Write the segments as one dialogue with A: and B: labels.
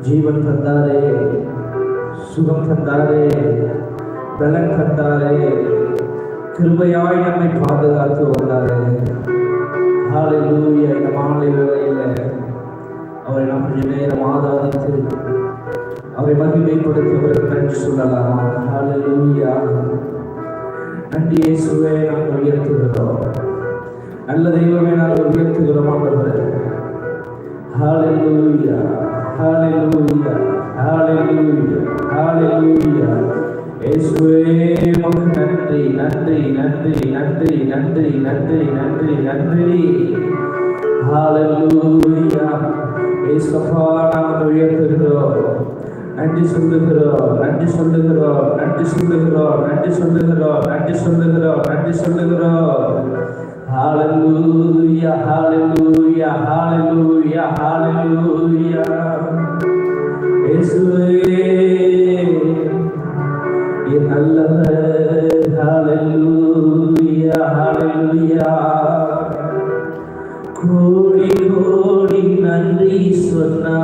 A: ஜீவன் தந்தாரே சுகம் தந்தாரே பலன் தந்தாரே கிருபையாய் நம்மை பாதுகாத்து வந்தாரே. காலை ஹalleluya இந்த மாலை வேளையில் அவரை நாம் கொஞ்ச நேரம் ஆதாரித்து அவரை மகிமைப்படுத்துவதற்கு நன்றி சொல்லலாம். காலை ஹalleluya. நன்றி இயேசுவே நாங்கள் உயர்த்துகிறோம். நல்ல தெய்வமே நாங்கள் உயர்த்துகிறோம் ஆண்டவர். ஹalleluya. ஹalleluya ஹalleluya ஹalleluya இயேசுவே உமக்கு நன்றி நன்றி நன்றி நன்றி நன்றி நன்றி நன்றி நன்றி ஹalleluya இயேசுப்பா நாங்கள் உயர்த்துகிறோம் நன்றி சொல்லுகிறோம் நன்றி சொல்லுகிறோம் நன்றி சொல்லுகிறோம் நன்றி சொல்லுகிறோம் நன்றி சொல்லுகிறோம் நன்றி சொல்லுகிறோம் Hallelujah, hallelujah, hallelujah, hallelujah. கூடி கூடி நன்றி சொன்னா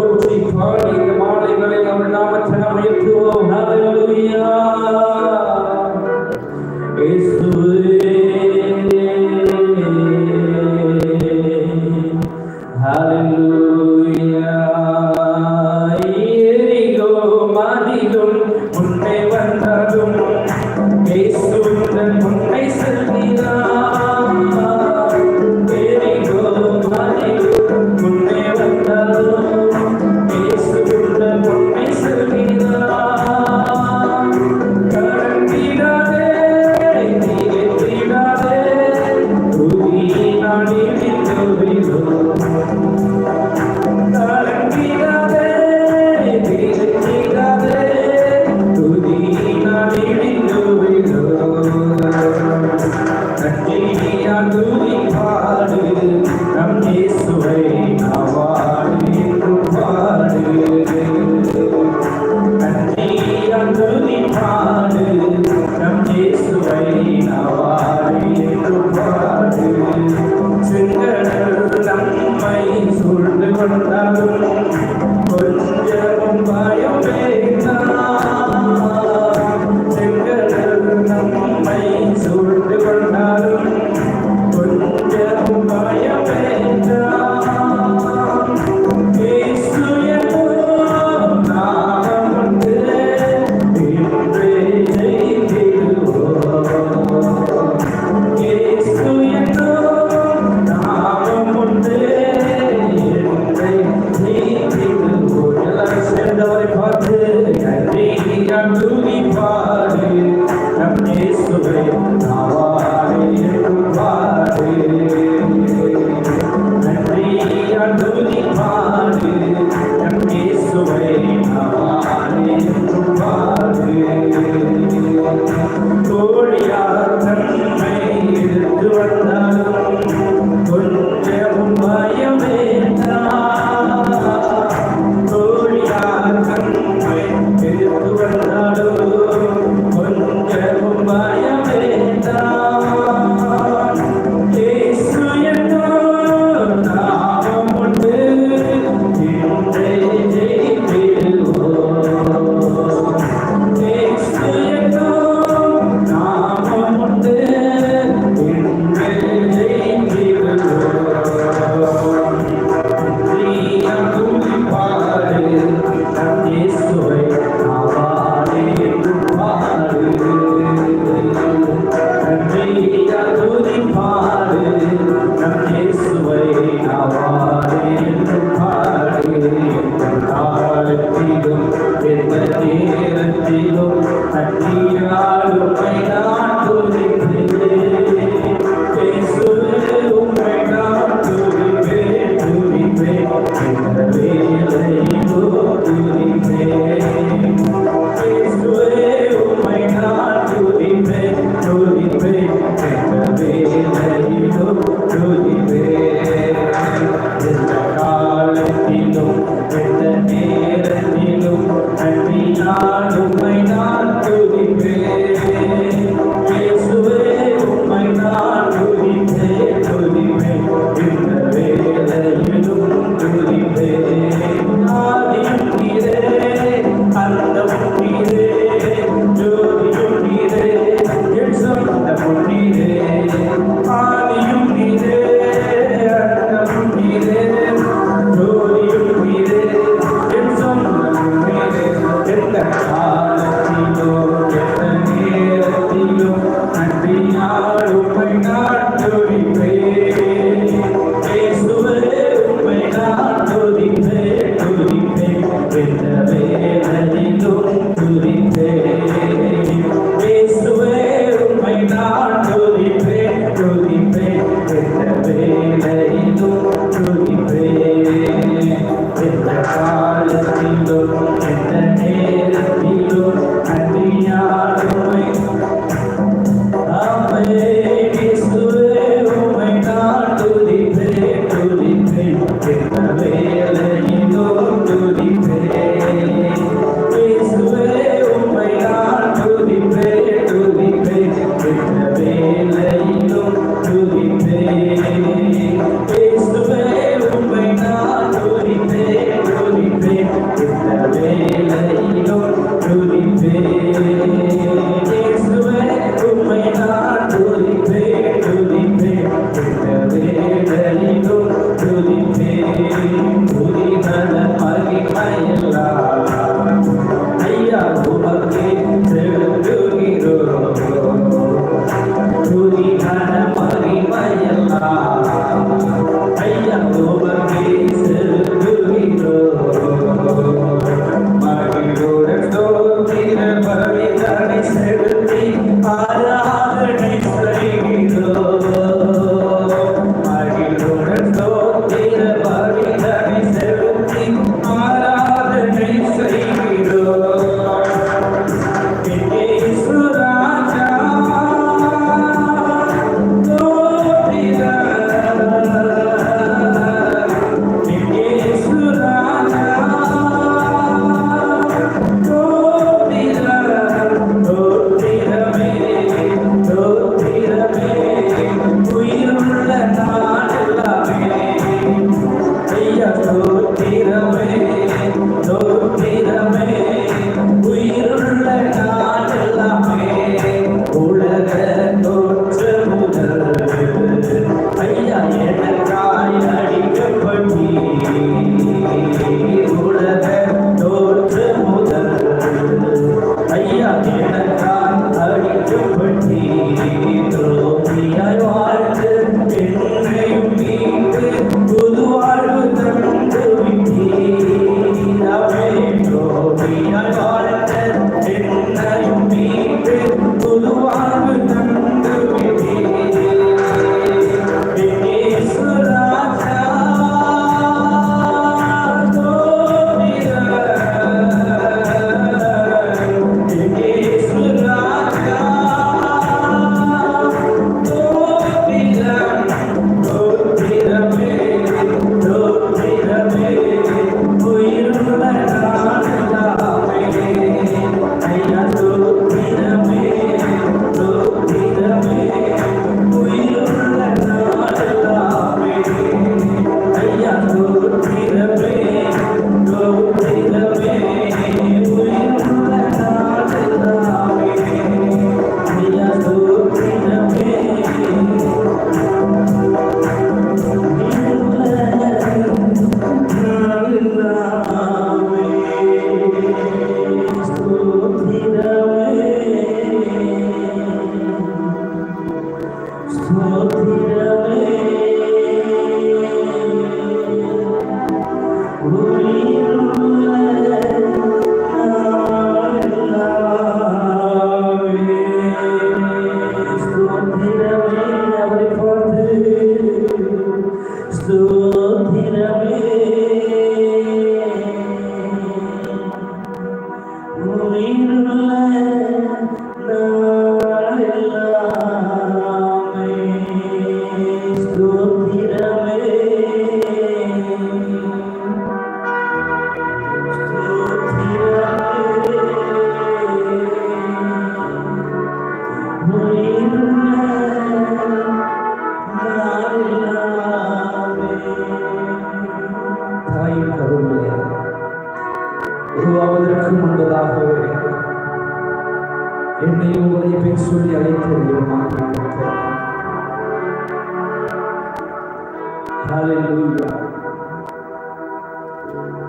A: போற்றி பாடி மாலைகளை நாம் நாமத்தினால் உயர்த்துவோம் நாளைய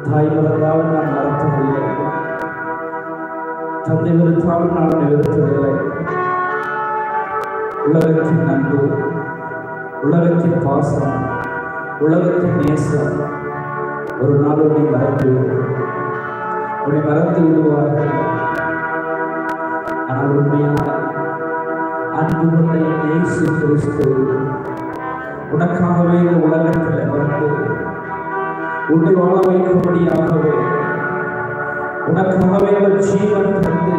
A: தாய் மறந்தாலும் நான் மறப்பதில்லை தந்தை வெறுத்தாலும் நான் அவனை வெறுத்ததில்லை உலகத்தின் அன்பு உலகத்தின் பாசம் உலகத்தின் நேசம் ஒரு நாள் உன்னை மறந்து உன்னை மறந்து விடுவார்கள் ஆனால் உண்மையான அன்பு கொண்ட என் இயேசு கிறிஸ்து உனக்காகவே இந்த உலகத்தில் வந்து உன்னை வாழ வைக்கும்படியாகவே உனக்காகவே அவர் ஜீவன் தந்து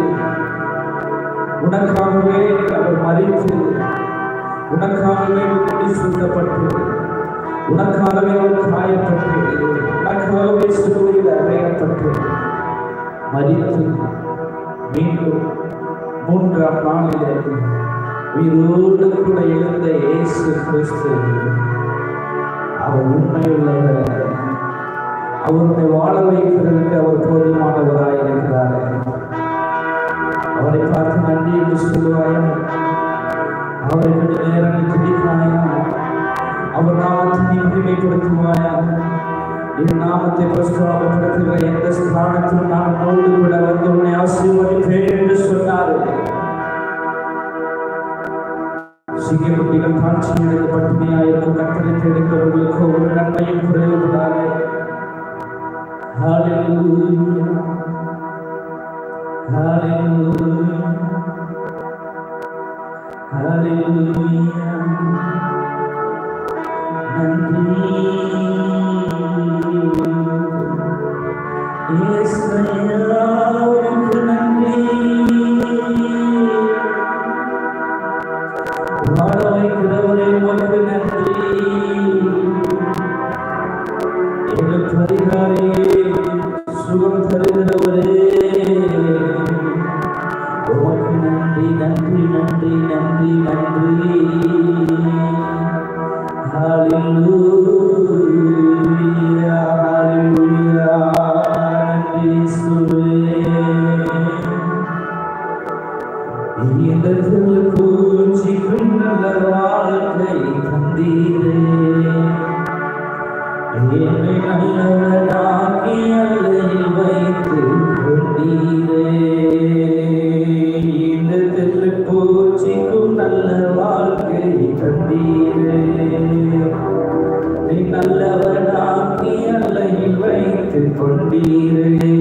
A: உனக்காகவே அவர் மறித்து உனக்காகவே முடி சூட்டப்பட்டு உனக்காகவே அவர் காயப்பட்டு உனக்காகவே சிலுவையில் அறையப்பட்டு மறித்து மீண்டும் மூன்றாம் நாளிலே உயிரோடு கூட எழுந்த இயேசு கிறிஸ்து. அவர் உண்மையுள்ளவர் அவருடைய வாழ வைப்பதற்கு அவர் போதுமானவராய் இருக்கிறார். அவரை பார்த்து நன்றி என்று சொல்லுவாயா? அவரை கொஞ்ச நேரம் நீ அவர் நாமத்தை நீ மகிமைப்படுத்துவாயா என் நாமத்தை பிரஸ்தாபப்படுத்துகிற எந்த ஸ்தானத்திலும் நான் நோடு விட வந்து உன்னை ஆசீர்வதிப்பேன் என்று நல்லவனாக்கி அல்லையில் வைத்துக் கொண்டீரே.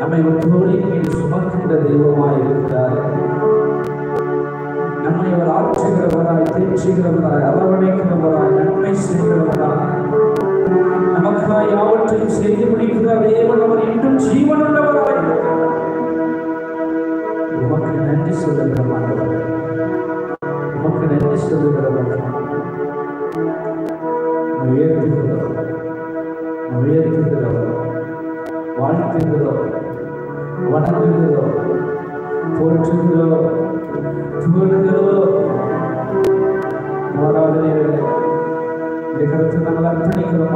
A: நம்மை ஒரு தோழின் மேல் சுமக்கின்ற தெய்வமாய் இருக்கிறார். நம்மை அவர் ஆற்றுகிறவராய் தேற்றுகிறவராய் அரவணைக்கிறவராய் நன்மை செய்கிறவராய். நமக்காய் யாவற்றையும் செய்து முடிக்கிறார் தேவன் அவர் இன்னும் ஜீவன் உள்ளவராய் உமக்கு நன்றி சொல்லுகிற மாணவர் உமக்கு நன்றி சொல்லுகிற உயர்த்துகிறவர் உயர்த்துகிறவர். 만들어 보충들어 두번들어 뭐라 그러냐 내가 그렇게 나갈 테니까